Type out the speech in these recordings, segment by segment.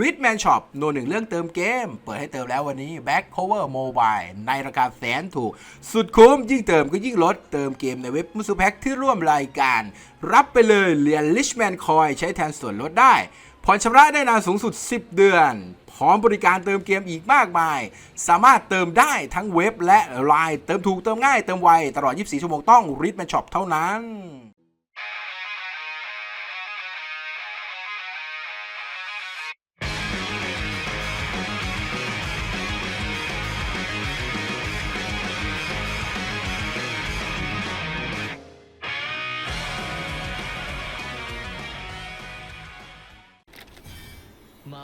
r i d Man Shop โนหนึ่งเรื่องเติมเกม เปิดให้เติมแล้ววันนี้ Back Cover Mobile ในราคาแสนถูก สุดคุ้มยิ่งเติมก็ยิ่งลด เติมเกมในเว็บมุสุแพ็กที่ร่วมรายการ รับไปเลยเหรียญ Richman Coin ใช้แทนส่วนลดได้ ผ่อนชำระได้นานสูงสุด 10 เดือน พร้อมบริการเติมเกมอีกมากมาย สามารถเติมได้ทั้งเว็บและไลน์เติมถูกเติมง่ายเติมไวตลอด 24 ชั่วโมงต้อง r i d Man Shop เท่านั้น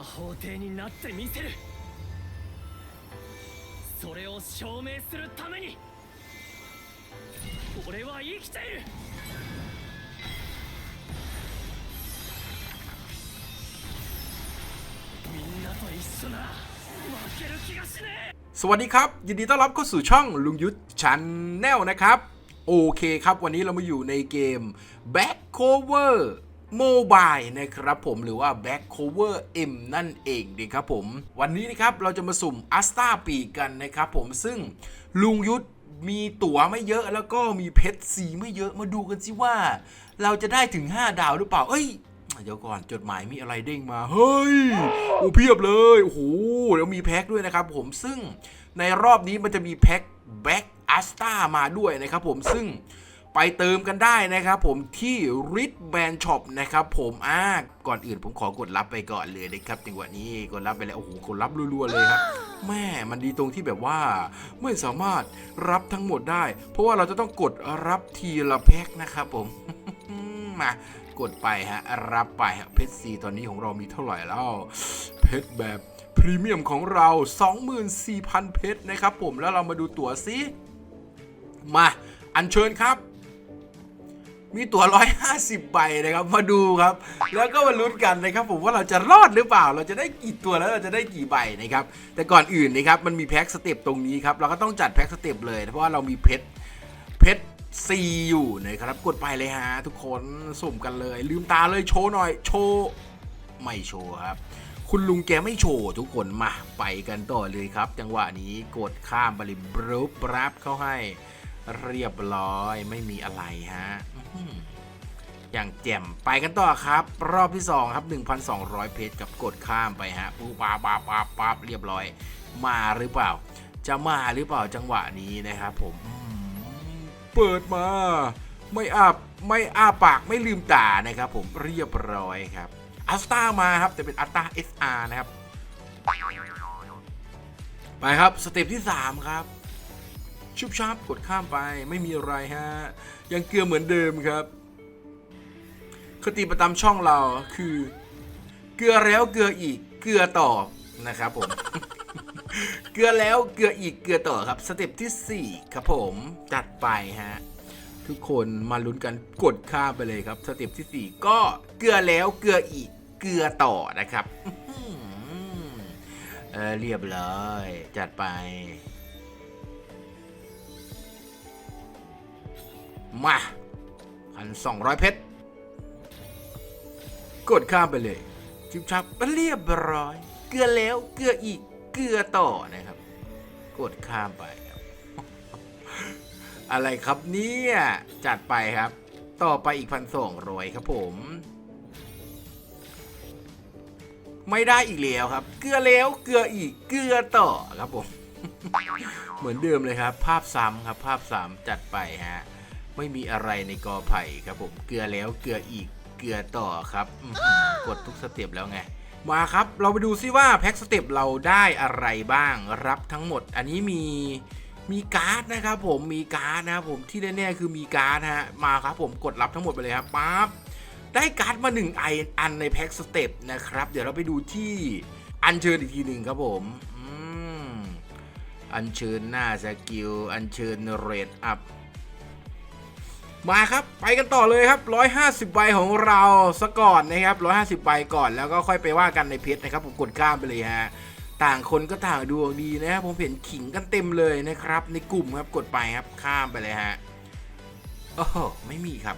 法帝になってみせるそれを証明するために俺は生きているみんなと一緒なら負ける気がしねえ สวัสดีครับ ยินดีต้อนรับเข้าสู่ช่องลุงยุทธชันแนลนะครับ โอเคครับ วันนี้เรามาอยู่ในเกม Back Cover Mobile นะครับผมหรือว่า Back Cover M นั่นเองดีครับผม วันนี้นะครับเราจะมาสุ่มอัสตาปีกันนะครับผมซึ่งลุงยุทธมีตั๋วไม่เยอะแล้วก็มีเพชรสีไม่เยอะมาดูกันสิว่า เราจะได้ถึง 5 ดาวหรือเปล่า เอ้ย เดี๋ยวก่อนจดหมายมีอะไรเด้งมา เฮ้ยโอ้เพียบเลยโอ้โหแล้วมีแพ็คด้วยนะครับผมซึ่งในรอบนี้มันจะมีแพ็คแบ็กอัสตามาด้วยนะครับผมซึ่ง ไปเติมกันได้นะครับผมที่ r i d Band Shop นะครับผมอ่าก่อนอื่นผมขอกดรับไปก่อนเลยนะครับจังหวะนี้กดรับไปแล้วโอ้โหกดรับรัวๆเลยครับแม่มันดีตรงที่แบบว่า ไม่สามารถรับทั้งหมดได้ เพราะว่าเราจะต้องกดรับทีละแพ็คนะครับผมมากดไปฮะรับไปฮะเพชรซีตอนนี้ของเรามีเท่าไหร่แล้ว เพชรแบบพรีเมียมของเรา 24,000 เพชรนะครับผมแล้วเรามาดูตั๋วซิมาอัญเชิญครับ มีตั๋ว 150 ใบนะครับ มาดูครับ แล้วก็มาลุ้นกันนะครับ ผมว่าเราจะรอดหรือเปล่า เราจะได้กี่ตัวแล้วเราจะได้กี่ใบนะครับ แต่ก่อนอื่นนะครับ มันมีแพ็คสเต็ปตรงนี้ครับ เราก็ต้องจัดแพ็คสเต็ปเลย เพราะว่าเรามีเพชร เพชรซีอยู่นะครับ กดไปเลยฮะทุกคนสุ่มกันเลย ลืมตาเลยโชว์หน่อย โชว์ ไม่โชว์ครับ คุณลุงแกไม่โชว์ทุกคนมาไปกันต่อเลยครับ จังหวะนี้กดข้ามไปเลยบรูปรับเข้าให้ เรียบร้อยไม่มีอะไรฮะอย่างแจ่มไปกันต่อครับ รอบที่ 2 ครับ 1,200 เพชรกับกดข้ามไปฮะปูปาปาปาปาเรียบร้อย มาหรือเปล่า จะมาหรือเปล่าจังหวะนี้นะครับผมเปิดมา ไม่อาไม่อ้าปากไม่ลืมตานะครับผมเรียบร้อยครับอัสตามาครับ แต่เป็นอัสตา SR นะครับ ไปครับ สเต็ปที่ 3 ครับ ชุบชับกดข้ามไปไม่มีอะไรฮะ ยังเกลือเหมือนเดิมครับ คติประจำช่องเราคือ เกลือแล้วเกลืออีกเกลือต่อนะครับผมเกลือแล้วเกลืออีกเกลือต่อครับสเต็ปที่ 4 ครับผมจัดไปฮะทุกคนมาลุ้นกันกดข้ามไปเลยครับสเต็ปที่ 4 ก็เกลือแล้วเกลืออีกเกลือต่อนะครับเออเรียบร้อยจัดไป มาพันสองร้อยเพชร กดข้ามไปเลยชิบชับเรียบร้อย เกลือแล้วเกลืออีกเกลือต่อนะครับ กดข้ามไป อะไรครับเนี่ย จัดไปครับ ต่อไปอีกพันสองร้อยครับผม ไม่ได้อีกแล้วครับ เกลือแล้วเกลืออีกเกลือต่อครับผม เหมือนเดิมเลยครับ ภาพซ้ำครับ ภาพซ้ำจัดไปฮะ ไม่มีอะไรในกอไผ่ครับผมเกลือแล้วเกลืออีกเกลือต่อครับกดทุกสเต็ปแล้วไงมาครับ เราไปดูซิว่าแพ็กสเต็ปเราได้อะไรบ้างรับทั้งหมด อันนี้มีมีการ์ดนะครับผมมีการ์ดนะครับผมที่แน่ๆคือมีการ์ดฮะมาครับผมกดรับทั้งหมดไปเลยครับปั๊บได้การ์ดมา1ไออันในแพ็กสเต็ปนะครับ เดี๋ยวเราไปดูที่อันเชิญอีกทีหนึ่งครับผมอืมอันเชิญหน้าสกิลอันเชิญเรทอัพ มาครับ ไปกันต่อเลยครับ 150 ใบของเราซะก่อนนะครับ 150 ใบก่อนแล้วก็ค่อยไปว่ากันในเพจนะครับ ผมกดข้ามไปเลยฮะ ต่างคนก็ต่างดวงดีนะครับผมเห็นขิงกันเต็มเลยนะครับ ในกลุ่มครับกดไปครับข้ามไปเลยฮะโอ้โหไม่มีครับ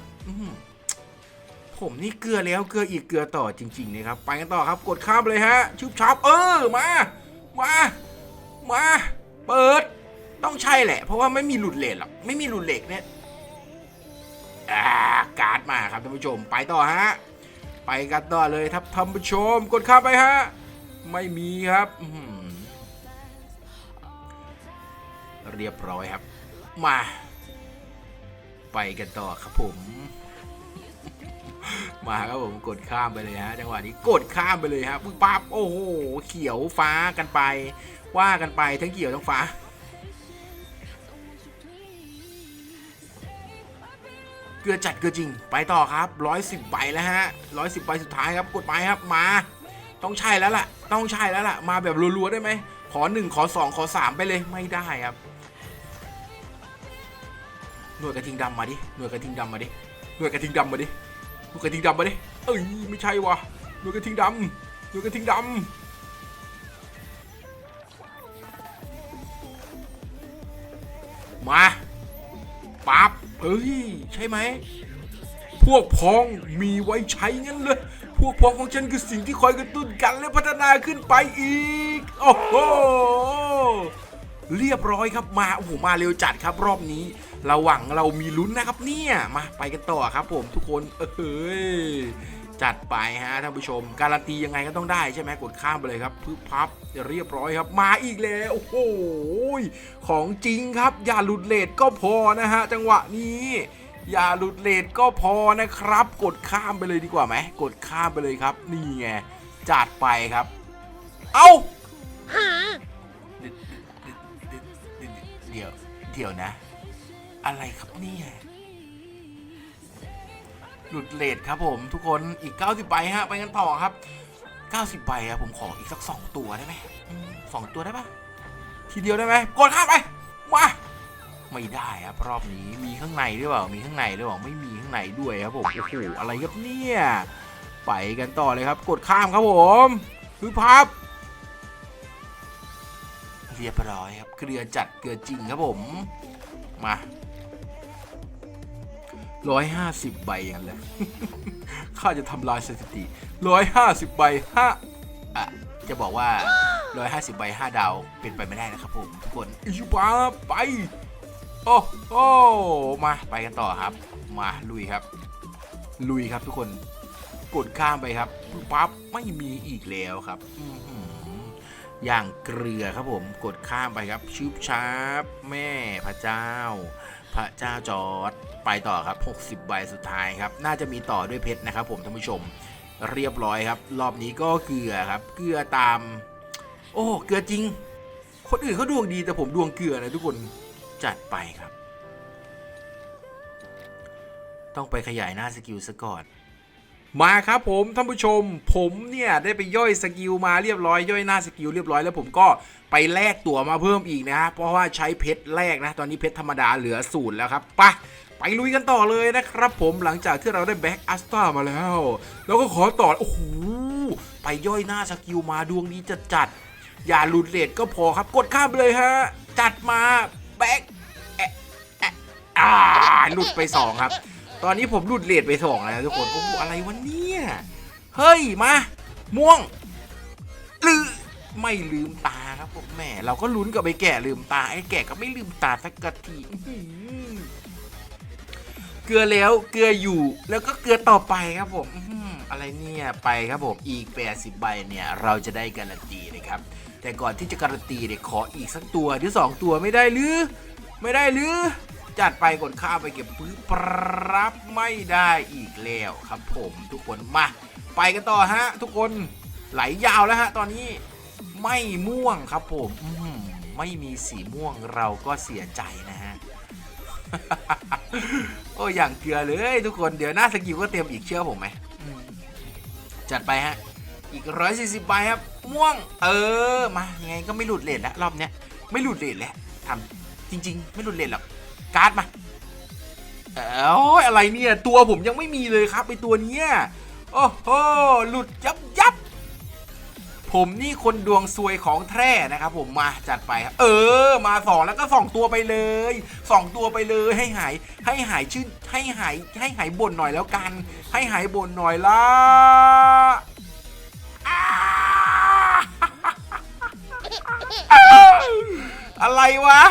ผมนี่เกลือแล้วเกลืออีกเกลือต่อจริง ๆนะครับ ไปกันต่อครับกดข้ามเลยฮะชุบชับเออมามามา เปิด ต้องใช่แหละ เพราะว่าไม่มีหลุดเลทหรอกไม่มีหลุดเหล็กเนี่ย อ่าการ์ดมาครับท่านผู้ชม ไปต่อฮะ ไปกันต่อเลยครับท่านผู้ชม กดข้ามไปฮะ ไม่มีครับ เรียบร้อยครับ มา ไปกันต่อครับผม มาครับผมกดข้ามไปเลยฮะจังหวะนี้กดข้ามไปเลยฮะปึ๊บปั๊บโอ้โหเขียวฟ้ากันไป ว่ากันไปทั้งเขียวทั้งฟ้า เกลือจัดเกลือจริง ไปต่อครับร้อยสิบใบแล้วฮะร้อยสิบใบสุดท้ายครับกดไปครับมา ต้องใช่แล้วล่ะ ต้องใช่แล้วล่ะ มาแบบรัวๆได้ไหมขอหนึ่งขอสองขอสามไปเลยไม่ได้ครับ หน่วยกระทิงดำมาดิหน่วยกระทิงดำมาดิหน่วยกระทิงดำมาดิหน่วยกระทิงดำมาดิเอ้ยไม่ใช่วะหน่วยกระทิงดำหน่วยกระทิงดำมาปั๊บ เอ้ย ใช่ไหม พวกพ้องมีไว้ใช้งั้นเลย พวกพ้องของฉันคือสิ่งที่คอยกระตุ้นกันและพัฒนาขึ้นไปอีก โอ้โห เรียบร้อยครับมา โอ้โห มาเร็วจัดครับรอบนี้เราหวังเรามีลุ้นนะครับเนี่ย มาไปกันต่อครับผมทุกคน เอ้ย จัดไปฮะท่านผู้ชม การันตียังไงก็ต้องได้ใช่ไหมกดข้ามไปเลยครับพึบพับเรียบร้อยครับ มาอีกแล้วโอ้โหของจริงครับ อย่าหลุดเลทก็พอนะฮะจังหวะนี้อย่าหลุดเลทก็พอนะครับ กดข้ามไปเลยดีกว่าไหมกดข้ามไปเลยครับ นี่ไงจัดไปครับ เอ้าเดี๋ยวเดี๋ยวนะ อะไรครับเนี่ย หลุดเลทครับผมทุกคนอีก 90ใบฮะไปกันต่อครับ 90ใบอะผมขออีกสัก 2 ตัวได้ไหมสองตัวได้ปะทีเดียวได้ไหมกดข้ามไปมาไม่ได้ครับรอบนี้มีข้างในด้วยเปล่ามีข้างในด้วยเปล่าไม่มีข้างในด้วยครับผมโอ้โหอะไรครับเนี่ยไปกันต่อเลยครับ กดข้ามครับผมคือพับเรียบร้อยครับเกลือจัดเกลือจริงครับผมมา ร้อยห้าสิบใบอย่างเลยข้าจะทำลายสถิติร้อยห้าสิบใบห้าอะ จะบอกว่าร้อยห้าสิบใบห้าดาวเป็นไปไม่ได้นะครับผมทุกคนอิวบ้าไป โอ้โอ้มาไปกันต่อครับ มาลุยครับ ลุยครับทุกคนกดข้ามไปครับปั๊บไม่มีอีกแล้วครับอื้อหืออย่างเกลือครับผมกดข้ามไปครับชุบชาร์ปแม่พระเจ้า พระเจ้าจอร์ดไปต่อครับ 60ใบสุดท้ายครับ น่าจะมีต่อด้วยเพชรนะครับ ผมท่านผู้ชมเรียบร้อยครับ รอบนี้ก็เกลือครับ เกลือตาม โอ้เกลือจริง คนอื่นเขาดวงดีแต่ผมดวงเกลือนะทุกคนจัดไปครับ ต้องไปขยายหน้าสกิลซะก่อน มาครับผมท่านผู้ชม ผมเนี่ย ได้ไปย่อยสกิลมาเรียบร้อยย่อยหน้าสกิลเรียบร้อยแล้วผมก็ไปแลกตั๋วมาเพิ่มอีกนะฮะเพราะว่าใช้เพชรแลกนะ ตอนนี้เพชรธรรมดาเหลือศูนย์แล้วครับไปไปลุยกันต่อเลยนะครับผมหลังจากที่เราได้แบ็กอัสตามาแล้ว แล้วก็ขอต่อ โอ้โห ไปย่อยหน้าสกิลมาดวงดีจัดจัด อย่าหลุดเลทก็พอครับกดข้ามไปเลยฮะ จัดมาแบ็กอ่าหลุดไปสองครับ ตอนนี้ผมหลุดเลทไปสองแล้วทุกคนโอ้โหอะไรวะเนี่ย เฮ้ย มา ม่วงลือไม่ลืมตาครับผมแหมเราก็ลุ้นกับไอ้แก่ลืมตาไอ้แก่ก็ไม่ลืมตาสักกะทีเกลือแล้วเกลืออยู่ แล้วก็เกลือต่อไปครับผมอะไรเนี่ยไปครับผมอีก 80 ใบเนี่ยเราจะได้การันตีนะครับ แต่ก่อนที่จะการันตีเนี่ยขออีกสักตัวหรือสองตัวไม่ได้หรือ ไม่ได้หรือ จัดไปกดข้ามไปเก็บปื้อปรับไม่ได้อีกแล้วครับผมทุกคนมา ไปกันต่อฮะ ทุกคนไหลยาวแล้วฮะ ตอนนี้ไม่ม่วงครับผมอื้อหือไม่มีสีม่วงเราก็เสียใจนะฮะโอ้อย่างเกลือเลยทุกคนเดี๋ยวหน้าสกิลก็เต็มอีกเชื่อผมไหมมจัดไปฮะ อีกร้อยสี่สิบใบครับ ม่วง เออ มายังไงก็ไม่หลุดเลทแล้วรอบเนี้ย ไม่หลุดเลทแล้วทำจริง ๆ ไม่หลุดเลทหรอก การ์ดมาเอ้ยอะไรเนี่ย ตัวผมยังไม่มีเลยครับไอตัวเนี้ยโอ้โหหลุดยับยับผมนี่คนดวงซวยของแท้นะครับผมมาจัดไปครับเออ มาสองแล้วก็สองตัวไปเลยสองตัวไปเลยให้หายให้หายชื่นให้หายให้หายบ่นหน่อยแล้วกัน ให้หายบ่นหน่อยละอะไรวะ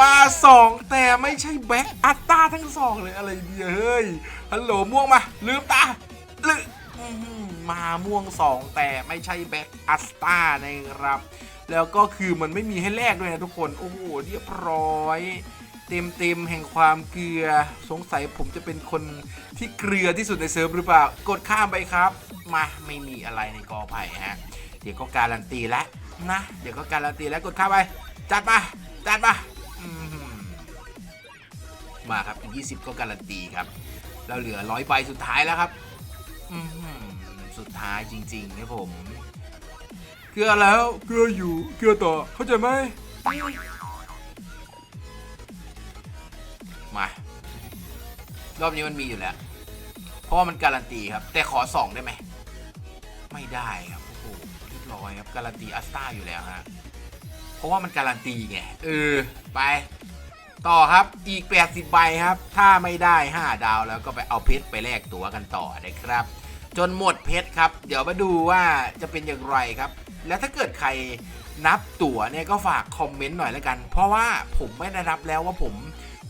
มาสองแต่ไม่ใช่แบ็คอัตตาทั้งสองเลยอะไรเนี่ยเฮ้ยฮัลโหลม่วงมา ลืมตาลืมอื้อหือมาม่วงสองแต่ไม่ใช่แบ็คอัตตานะครับ แล้วก็คือมันไม่มีให้แลกด้วยนะทุกคน โอ้โห เรียบร้อย เต็มเต็มๆแห่งความเกลือ สงสัยผมจะเป็นคนที่เกลือที่สุดในเซิร์ฟหรือเปล่า กดข้ามไปครับ มาไม่มีอะไรในกอไผ่ฮะ เดี๋ยวก็การันตีแล้วนะ เดี๋ยวก็การันตีแล้วกดข้ามไป จัดมา จัดมา มาครับอีก20 ก็การันตีครับ เราเหลือร้อยใบสุดท้ายแล้วครับสุดท้ายจริงๆนะผม เกลือแล้วเกลืออยู่เกลือต่อเข้าใจไหมมารอบนี้มันมีอยู่แล้ว เพราะว่ามันการันตีครับ แต่ขอสองได้ไหม ไม่ได้ครับโอ้โหเรียบร้อยครับการันตีอัสตาอยู่แล้วฮะเพราะว่ามันการันตีไงเออไป ต่อครับอีก 80 ใบครับ ถ้าไม่ได้ 5 ดาวแล้วก็ไปเอาเพชรไปแลกตั๋วกันต่อนะครับ จนหมดเพชรครับ เดี๋ยวมาดูว่าจะเป็นอย่างไรครับ แล้วถ้าเกิดใครนับตั๋วเนี่ยก็ฝากคอมเมนต์หน่อยแล้วกัน เพราะว่าผมไม่ได้นับแล้วว่าผม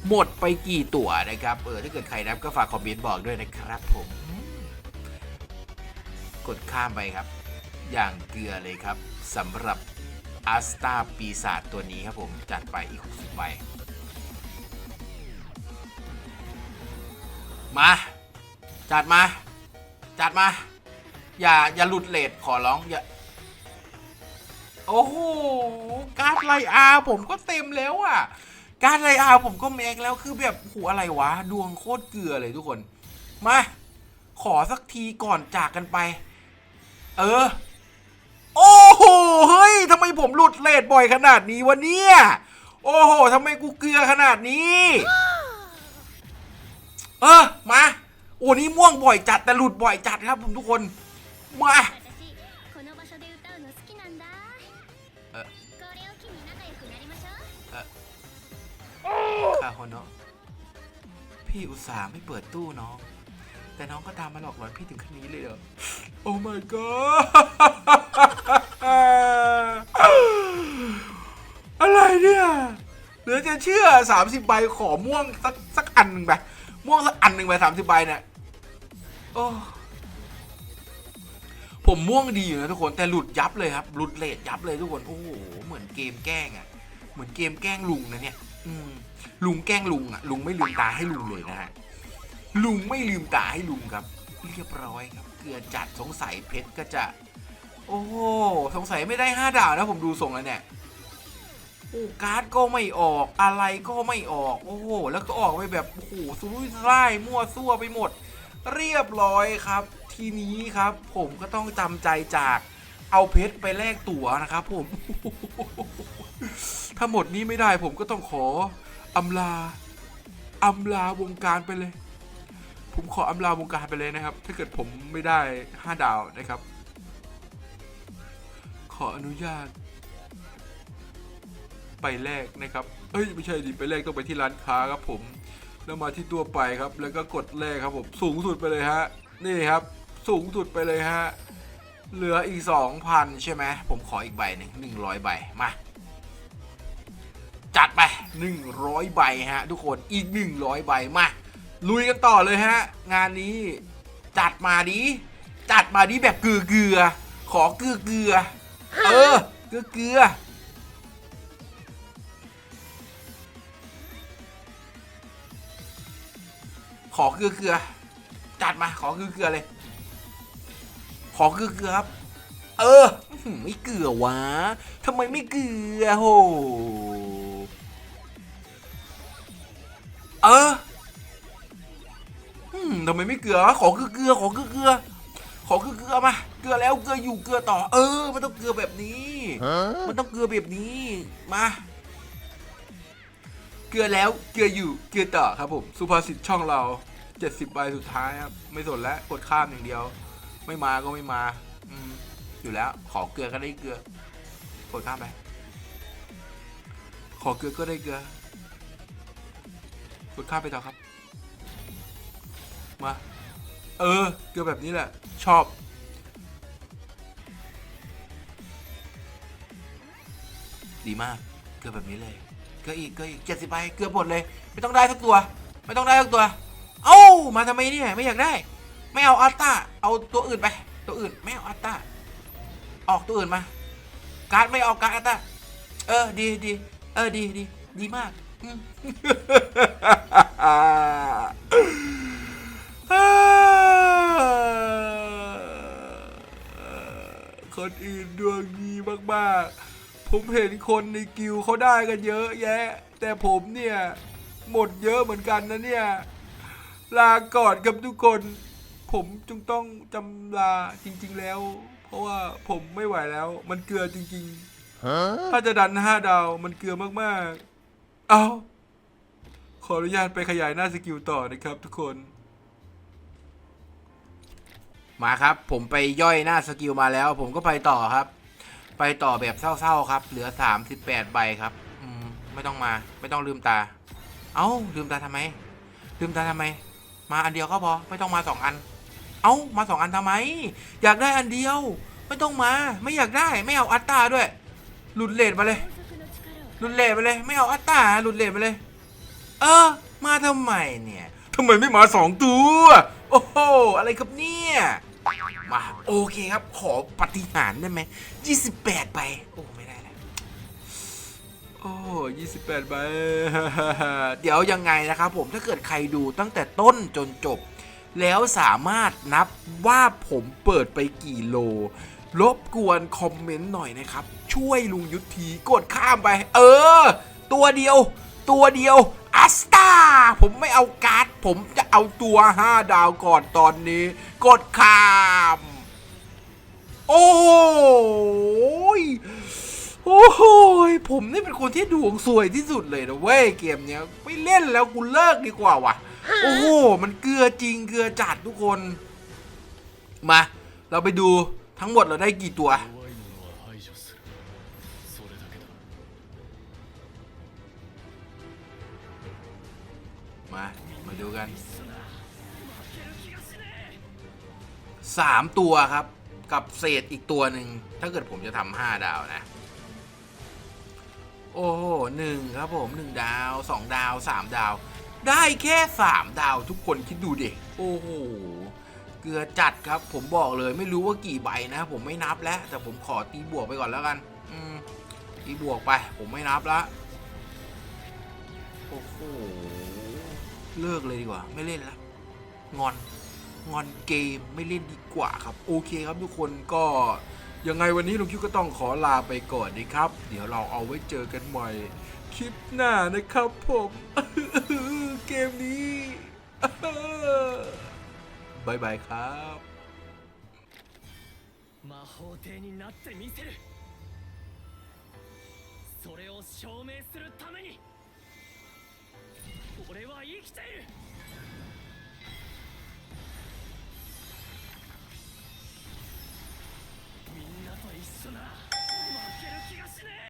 หมดไปกี่ตั๋วนะครับ เออถ้าเกิดใครนับก็ฝากคอมเมนต์บอกด้วยนะครับผม กดข้ามไปครับ อย่างเกลือเลยครับสำหรับอัสตาปีศาจตัวนี้ครับผมจัดไปอีก60ใบ มา จัดมา จัดมา อย่า อย่าหลุดเลทขอร้อง อย่า โอ้โห การไลอาร์ผมก็เต็มแล้วอะ การไลอาร์ผมก็แม็กแล้วคือแบบโอ้โหอะไรวะ ดวงโคตรเกลือเลยทุกคน มา ขอสักทีก่อนจากกันไป เออ โอ้โห เฮ้ยทำไมผมหลุดเลทบ่อยขนาดนี้วะเนี่ย โอ้โหทำไมกูเกลือขนาดนี้ เออมาโอ้นี่ม่วงบ่อยจัดแต่หลุดบ่อยจัดครับผมทุกคนมาค่ะคนเนาะพี่อุตส่าห์ไม่เปิดตู้น้อง แต่น้องก็ตามมาหลอกหลอนพี่ถึงขั้นนี้เลยเหรอ โอ้ my god อะไรเนี่ย เหลือจะเชื่อ 30 ใบขอม่วงสักสักอันหนึ่งไป ม่วงสักอันหนึ่งไป30ใบเนี่ยโอ้ผมม่วงดีอยู่นะทุกคนแต่หลุดยับเลยครับหลุดเลทยับเลยทุกคนโอ้โหเหมือนเกมแกล้งอะเหมือนเกมแกล้งลุงนะเนี่ย อืมลุงแกล้งลุงอะลุงไม่ลืมตาให้ลุงเลยนะฮะลุงไม่ลืมตาให้ลุงครับ เรียบร้อยครับ เกลือจัดสงสัยเพชรก็จะ โอ้โหสงสัยไม่ได้ห้าดาวนะผมดูทรงแล้วเนี่ย การ์ดก็ไม่ออกอะไรก็ไม่ออก โอ้โห แล้วก็ออกไปแบบโอ้โหสุรุ่ยสร่ายมั่วซั่วไปหมด เรียบร้อยครับ ทีนี้ครับผมก็ต้องจำใจจากเอาเพชรไปแลกตั๋วนะครับผม ถ้าหมดนี้ไม่ได้ผมก็ต้องขออำลาอำลาวงการไปเลย ผมขออำลาวงการไปเลยนะครับ ถ้าเกิดผมไม่ได้ห้าดาวนะครับ ขออนุญาต ไปแลกนะครับเอ้ยไม่ใช่ดิไปแลกต้องไปที่ร้านค้าครับผมแล้วมาที่ตัวไปครับ แล้วก็กดแลกครับผมสูงสุดไปเลยฮะนี่ครับสูงสุดไปเลยฮะเหลืออีก 2,000 ใช่ไหมผมขออีกใบหนึ่งหนึ่งร้อยใบมาจัดไป 100 ใบฮะทุกคนอีก 100 ใบมาลุยกันต่อเลยฮะ งานนี้จัดมาดิจัดมาดิแบบเกลือเกลือขอเกลือเกลือเออเกลือเกลือ ขอเกลือเกลือจัดมาขอเกลือเกลือเลย ขอเกลือเกลือครับ เอออื้อหือไม่เกลือวะทำไมไม่เกลือโหเอออืมทำไมไม่เกลือวะขอเกลือเกลือขอเกลือเกลือขอเกลือเกลือมาเกลือแล้วเกลืออยู่เกลือต่อ เออ มันต้องเกลือแบบนี้ มันต้องเกลือแบบนี้มา เกลือแล้วเกลืออยู่เกลือต่อครับผมสุภาษิตช่องเรา 70ใบสุดท้ายครับไม่สนแล้วกดข้ามอย่างเดียว ไม่มาก็ไม่มาอืมอยู่แล้ว ขอเกลือก็ได้เกลือกดข้ามไป ขอเกลือก็ได้เกลือกดข้ามไปต่อครับ มา เออ เกลือแบบนี้แหละ ชอบดีมาก เกลือแบบนี้เลย เกลืออีกเกลืออีกเจ็ดสิบใบเกลือหมดเลย ไม่ต้องได้สักตัว ไม่ต้องได้สักตัว เอ้ามาทำไมเนี่ยไม่อยากได้ ไม่เอาอัตตาเอาตัวอื่นไป ตัวอื่นไม่เอาอัตตาออกตัวอื่นมา การ์ดไม่เอาการ์ดอัตตาเออดีดีเออดีดีดีมากคนอื่นดวงดีมากๆ ผมเห็นคนในกิวเขาได้กันเยอะแยะ แต่ผมเนี่ย หมดเยอะเหมือนกันนะเนี่ย ลาก่อนกับทุกคน ผมจึงต้องจำลาจริง ๆแล้ว เพราะว่าผมไม่ไหวแล้ว มันเกลือจริงๆถ้าจะดันห้าดาวมันเกลือมากๆ เอาขออนุญาตไปขยายหน้าสกิลต่อนะครับทุกคนมาครับ ผมไปย่อยหน้าสกิลมาแล้ว ผมก็ไปต่อครับ ไปต่อแบบเศร้าๆครับ เหลือ 38 ใบครับอืมไม่ต้องมาไม่ต้องลืมตา เอ้าลืมตาทำไม ลืมตาทำไม มาอันเดียวก็พอไม่ต้องมาสองอัน เอ้ามาสองอันทำไม อยากได้อันเดียว ไม่ต้องมา ไม่อยากได้ไม่เอาอัตตาด้วย หลุดเลทมาเลย หลุดเลทไปเลย ไม่เอาอัตตาหลุดเลทไปเลย เออ มาทำไมเนี่ยทำไมไม่มาสองตัว โอ้โหอะไรครับเนี่ย มา โอเคครับ ขอปฏิหารได้ไหม28ใบโอ้ไม่ได้แล้วโอ้28ใบเดี๋ยวยังไงนะครับผมถ้าเกิดใครดูตั้งแต่ต้นจนจบ แล้วสามารถนับว่าผมเปิดไปกี่โลรบกวนคอมเมนต์หน่อยนะครับ ช่วยลุงยุทธีกดข้ามไป เออ ตัวเดียว ตัวเดียวอัสตาผมไม่เอาการ์ด ผมจะเอาตัว 5 ดาวก่อนตอนนี้ กดข้าม โอ้ยโอ้โหยผมนี่เป็นคนที่ดวงสวยที่สุดเลยนะเว้ยเกมเนี้ยไม่เล่นแล้วกูเลิกดีกว่าว่ะ โอ้โห มันเกลือจริงเกลือจัดทุกคน มา เราไปดูทั้งหมดเราได้กี่ตัวูกันสามตัวครับ กับเศษอีกตัวหนึ่ง ถ้าเกิดผมจะทำห้าดาวนะ โอ้โหหนึ่งครับผมหนึ่งดาวสองดาวสามดาว ได้แค่สามดาวทุกคนคิดดูเด็กโอ้โหเกลือจัดครับ ผมบอกเลยไม่รู้ว่ากี่ใบนะ ผมไม่นับแล้ว แต่ผมขอตีบวกไปก่อนแล้วกันอตีบวกไป ผมไม่นับละโอ้โห เลิกเลยดีกว่า ไม่เล่นละงอน งอนเกมไม่เล่นดีกว่าครับ โอเคครับทุกคนก็ยังไงวันนี้ลุงคิวก็ต้องขอลาไปก่อนนะครับ เดี๋ยวเราเอาไว้เจอกันใหม่ คลิปหน้านะครับผม เกมนี้ บายบายครับ 魔法帝になってみせるそれを証明するために 俺は生きている。みんなと一緒な